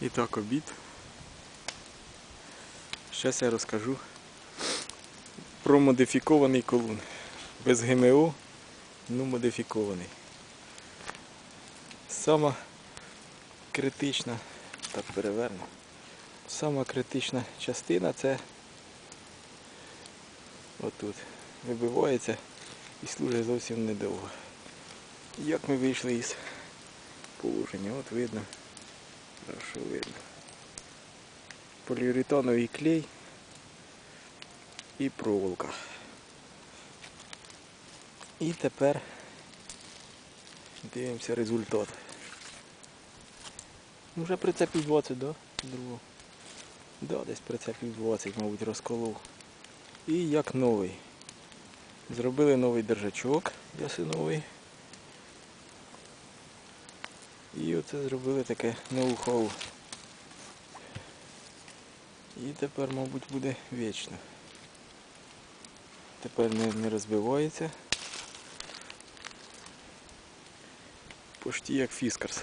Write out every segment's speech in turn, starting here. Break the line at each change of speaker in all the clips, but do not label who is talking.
І так обід. Зараз я розкажу про модифікований колун. Без ГМО, ну модифікований. Сама критична, так переверну. Сама критична частина це отут. Вибивається і служить зовсім недовго. Як ми вийшли із положення, от видно. Хорошо видно. Поліуретановий клей і проволока. І тепер дивимося результат. Ну, Вже прицепів 20, да? Другого. Да, десь прицепів 20, мабуть, розколов. І як новий. Зробили новий держачок ясиновий. І оце зробили таке ноу-хау. І тепер, мабуть, буде вічно. Тепер не, не розбивається. Почти як фіскарс.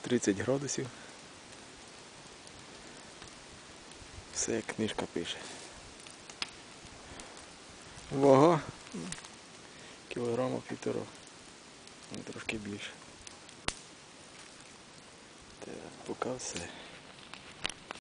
30 градусів. Все як книжка пише. Вага кілограма півтора. Більше. Так, поки все.